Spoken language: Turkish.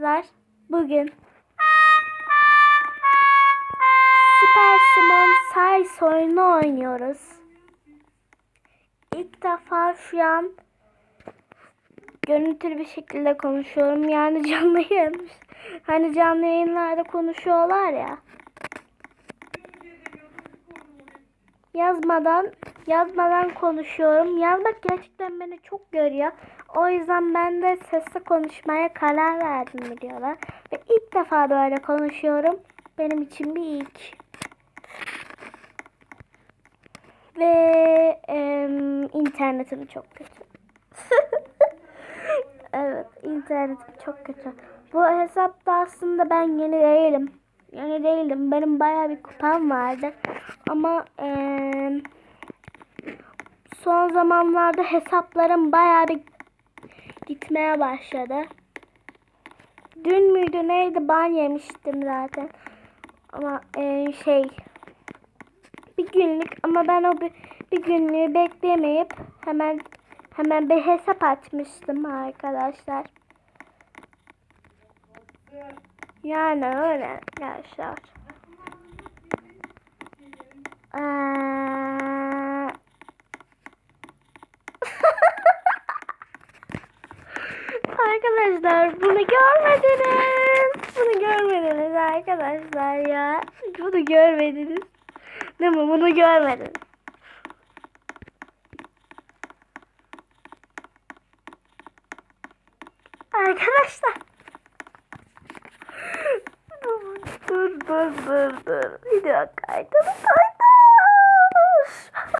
arkadaşlar. Bugün Super Simon Size oyunu oynuyoruz. İlk defa şu an görüntülü bir şekilde konuşuyorum. Yani canlı yayın. Hani canlı yayınlarda konuşuyorlar ya. Yazmadan yazmadan konuşuyorum. Yazmak gerçekten beni çok görüyor. O yüzden ben de sesli konuşmaya karar verdim biliyorlar. Ve ilk defa böyle konuşuyorum. Benim için bir ilk. Ve em, internetim çok kötü. evet internetim çok kötü. Bu hesapta aslında ben yeni değilim. Yeni değilim. Benim bayağı bir kupam vardı. Ama em, son zamanlarda hesaplarım bayağı bir gitmeye başladı. Dün müydü neydi ban yemiştim zaten. Ama e, şey bir günlük ama ben o bir, bir günlüğü beklemeyip hemen hemen bir hesap açmıştım arkadaşlar. Yani öyle arkadaşlar. Eee, Arkadaşlar bunu görmediniz. Bunu görmediniz arkadaşlar ya. Bunu görmediniz. Değil mi? Bunu görmediniz. Arkadaşlar. Dur dur dur dur. Video kaydı kaydı.